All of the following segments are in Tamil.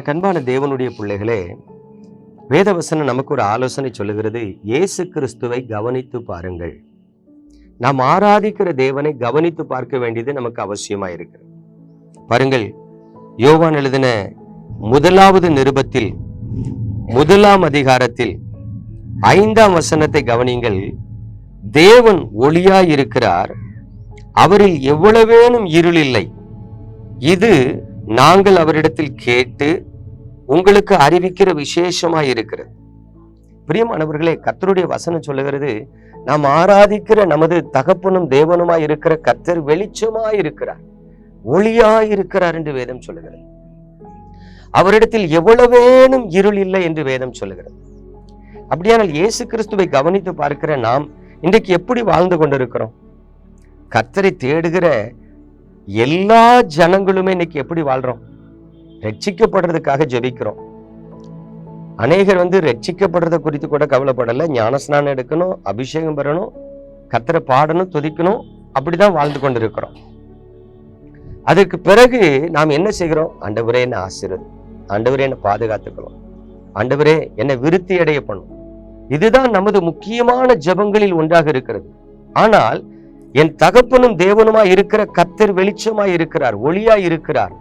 எனக்கு அன்பான தேவனுடைய பிள்ளைகளே வேதவசனம் நமக்கு ஒரு ஆலோசனை சொல்லுகிறது. இயேசு கிறிஸ்துவை கவனித்து பாருங்கள். நாம் ஆராதிக்கிற தேவனை கவனித்து பார்க்க வேண்டியது நமக்கு அவசியமா இருக்கிறது. பாருங்கள் யோவான் எழுதின முதலாவது நிருபத்தில் முதலாம் அதிகாரத்தில் ஐந்தாம் வசனத்தை கவனிங்கள் தேவன் ஒளியாயிருக்கிறார் அவரில் எவ்வளவேனும் இருள் இல்லை இது நாங்கள் அவரிடத்தில் கேட்டு உங்களுக்கு அறிவிக்கிற விசேஷமா இருக்கிறது. பிரியமானவர்களே கத்தருடைய வசனம் சொல்லுகிறது நாம் ஆராதிக்கிற நமது தகப்பனும் தேவனுமாய் இருக்கிற கத்தர் வெளிச்சமாய் இருக்கிறார். ஒளியாய் இருக்கிறார் என்று வேதம் சொல்லுகிறது. அவரிடத்தில் எவ்வளவேனும் இருள் இல்லை என்று வேதம் சொல்லுகிறது. அப்படியானால் இயேசு கிறிஸ்துவை கவனித்து பார்க்கிற நாம் இன்றைக்கு எப்படி வாழ்ந்து கொண்டிருக்கிறோம்? கத்தரை தேடுகிற எல்லா ஜனங்களுமே இன்னைக்கு எப்படி வாழ்றோம்? ரட்சிக்கப்படுறதுக்காக ஜெபிக்கிறோம். அநேகர் வந்து ரட்சிக்கப்படுறத குறித்து கூட கவலைப்படலை. ஞானஸ்நானம் எடுக்கணும் அபிஷேகம் பெறணும் கர்த்தரை பாடணும் துதிக்கணும் அப்படிதான் வாழ்ந்து கொண்டிருக்கிறோம். அதற்கு பிறகு நாம் என்ன செய்கிறோம்? ஆண்டவரே என்ன ஆசிரியர் ஆண்டவரே என்ன பாதுகாத்துக்கணும். ஆண்டவரே என்னை விருத்தி அடைய பண்ணும். இதுதான் நமது முக்கியமான ஜெபங்களில் ஒன்றாக இருக்கிறது. ஆனால் என் தகப்பனும் தேவனுமாய் இருக்கிற கத்தர் வெளிச்சமாய் இருக்கிறார் ஒளியாய் இருக்கிறார்.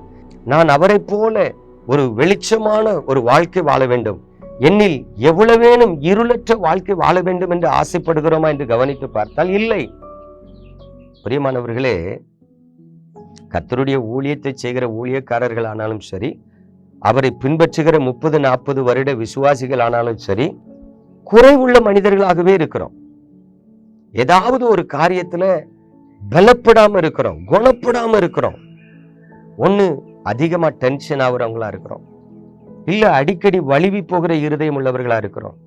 நான் அவரை போல ஒரு வெளிச்சமான ஒரு வாழ்க்கை வாழ வேண்டும். என்னில் எவ்வளவேனும் இருளற்ற வாழ்க்கை வாழ வேண்டும் என்று ஆசைப்படுகிறோமா என்று கவனித்து பார்த்தால் இல்லை. பிரியமானவர்களே கத்தருடைய ஊழியத்தை செய்கிற ஊழியக்காரர்கள் ஆனாலும் சரி அவரை பின்பற்றுகிற முப்பது நாற்பது வருட விசுவாசிகள் ஆனாலும் சரி குறைவுள்ள மனிதர்களாகவே இருக்கிறோம். ஏதாவது ஒரு காரியத்துல பலப்படாம இருக்கிறோம் குணப்படாம இருக்கிறோம். ஒன்று அதிகமா டென்ஷன் ஆகுறவங்களா இருக்கிறோம். இல்ல அடிக்கடி வலிவி போகிற இருதயம் உள்ளவர்களா இருக்கிறோம்.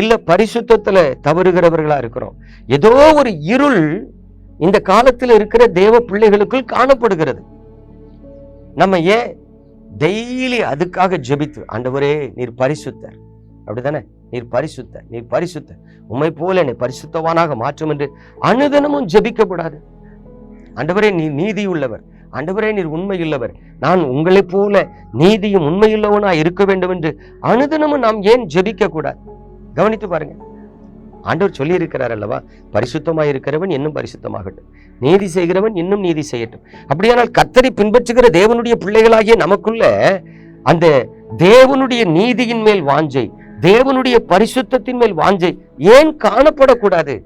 இல்ல பரிசுத்தத்தில் தவறுகிறவர்களா இருக்கிறோம். ஏதோ ஒரு இருள் இந்த காலத்துல இருக்கிற தேவ பிள்ளைகளுக்குள் காணப்படுகிறது. நம்ம ஏன் டெய்லி அதுக்காக ஜெபித்து ஆண்டவரே நீர் பரிசுத்தர். அப்படிதானே நீர் பரிசுத்த நீர் பரிசுத்த உம்மை போல என்னை பரிசுத்தவானாக மாற்றும் என்று அனுதினமும் ஜெபிக்கப்படாது ஆண்டவரே நீ நீதி உள்ளவர். ஆண்டவரே நீர் உண்மையுள்ளவர். நான் உங்களைப் போல நீதியும் உண்மையுள்ளவனா இருக்க வேண்டும் என்று அனுதினமும் நாம் ஏன் ஜெபிக்க கூடாது கவனித்து பாருங்க. ஆண்டவர் சொல்லி இருக்கிறார் அல்லவா? பரிசுத்தமாக இருக்கிறவன் இன்னும் பரிசுத்தமாகட்டும். நீதி செய்கிறவன் இன்னும் நீதி செய்யட்டும். அப்படியானால் கத்தரை பின்பற்றுகிற தேவனுடைய பிள்ளைகளாகிய நமக்குள்ள அந்த தேவனுடைய நீதியின் மேல் வாஞ்சை தேவனுடைய பரிசுத்தத்தின் மேல் வாஞ்சை ஏன் காணப்படக்கூடாது?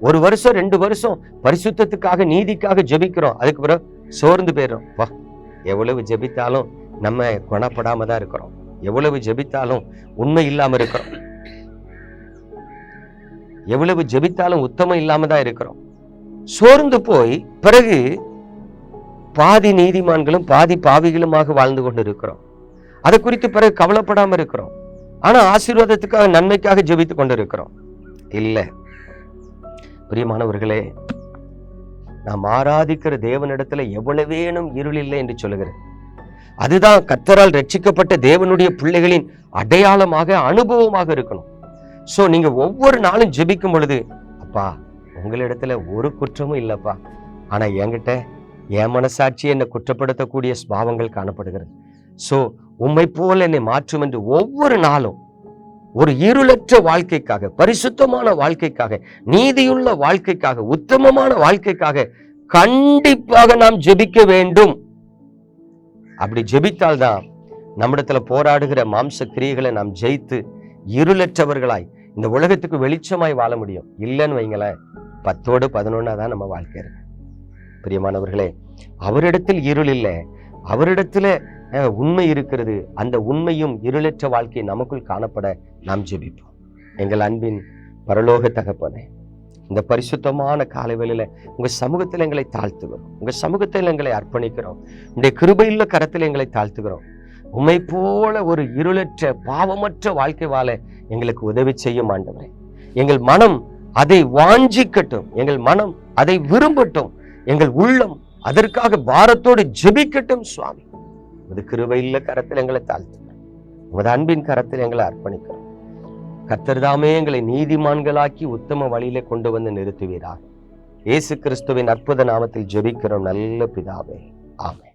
ஒரு வருஷம் ரெண்டு வருஷம் பரிசுத்தத்துக்காக நீதிக்காக ஜெபிக்கிறோம். அதுக்கு பிறகு சோர்ந்து போயிடும் வா எவ்வளவு ஜெபித்தாலும் நம்ம குணப்படாம தான் இருக்கிறோம். எவ்வளவு ஜெபித்தாலும் உண்மை இல்லாம இருக்கிறோம். எவ்வளவு ஜெபித்தாலும் உத்தமம் இல்லாம தான் இருக்கிறோம். சோர்ந்து போய் பிறகு பாதி நீதிமான்களும் பாதி பாவிகளுமாக வாழ்ந்து கொண்டு இருக்கிறோம். அதை குறித்து பிறகு கவலைப்படாம இருக்கிறோம். ஆனா ஆசீர்வாதத்துக்காக நன்மைக்காக ஜெபித்து கொண்டு இருக்கிறோம். இல்ல. பிரியமானவர்களே நாம் ஆராதிக்கிற தேவனிடத்துல எவ்வளவேனும் இருள் இல்லை என்று சொல்லுகிறேன் அதுதான் கத்தரால் ரட்சிக்கப்பட்ட தேவனுடைய பிள்ளைகளின் அடையாளமாக அனுபவமாக இருக்கணும். ஸோ நீங்க ஒவ்வொரு நாளும் ஜெபிக்கும் பொழுது அப்பா உங்களிடத்துல ஒரு குற்றமும் இல்லைப்பா. ஆனா என்கிட்ட என் மனசாட்சி என்னை குற்றப்படுத்தக்கூடிய ஸ்பாவங்கள் காணப்படுகிறது. ஸோ உம்மை போல என்னை மாற்றும் என்று ஒவ்வொரு நாளும் ஒரு இருளற்ற வாழ்க்கைக்காக பரிசுத்தமான வாழ்க்கைக்காக நீதியுள்ள வாழ்க்கைக்காக உத்தமமான வாழ்க்கைக்காக கண்டிப்பாக நாம் ஜெபிக்க வேண்டும். அப்படி ஜெபித்தால்தான் நம்மிடத்துல போராடுகிற மாம்ச கிரியைகளை நாம் ஜெயித்து இருளற்றவர்களாய் இந்த உலகத்துக்கு வெளிச்சமாய் வாழ முடியும். இல்லைன்னு வைங்களேன் பத்தோடு பதினொன்னா தான் நம்ம வாழ்க்கை இருக்கு. பிரியமானவர்களே அவரிடத்தில் இருள் இல்லை அவரிடத்துல உண்மை இருக்கிறது. அந்த உண்மையும் இருளற்ற வாழ்க்கை நமக்குள் காணப்பட நாம் ஜெபிப்போம். எங்கள் அன்பின் பரலோக தகப்பனே இந்த பரிசுத்தமான காலை உங்கள் உங்க சமூகத்தில் எங்களை தாழ்த்துகிறோம். உங்க சமூகத்தில் எங்களை அர்ப்பணிக்கிறோம். இந்த கிருபையுள்ள கரத்தில் எங்களை தாழ்த்துகிறோம். உண்மை போல ஒரு இருளற்ற பாவமற்ற வாழ்க்கை வாழ எங்களுக்கு உதவி செய்யும் ஆண்டவரே. எங்கள் மனம் அதை வாஞ்சிக்கட்டும். எங்கள் மனம் அதை விரும்பட்டும். எங்கள் உள்ளம் அதற்காக பாரத்தோடு ஜெபிக்கட்டும் சுவாமி. உமது கிருபையில் கரத்தில் எங்களை தாழ்த்துங்க உமது அன்பின் கரத்தில் எங்களை அர்ப்பணிக்கிறோம் கத்தர்தாமே எங்களை நீதிமான்களாக்கி உத்தம வழியில கொண்டு வந்து நிறுத்துவீராக. இயேசு கிறிஸ்துவின் அற்புத நாமத்தில் ஜெபிக்கிறோம். நல்ல பிதாவே. ஆமென்.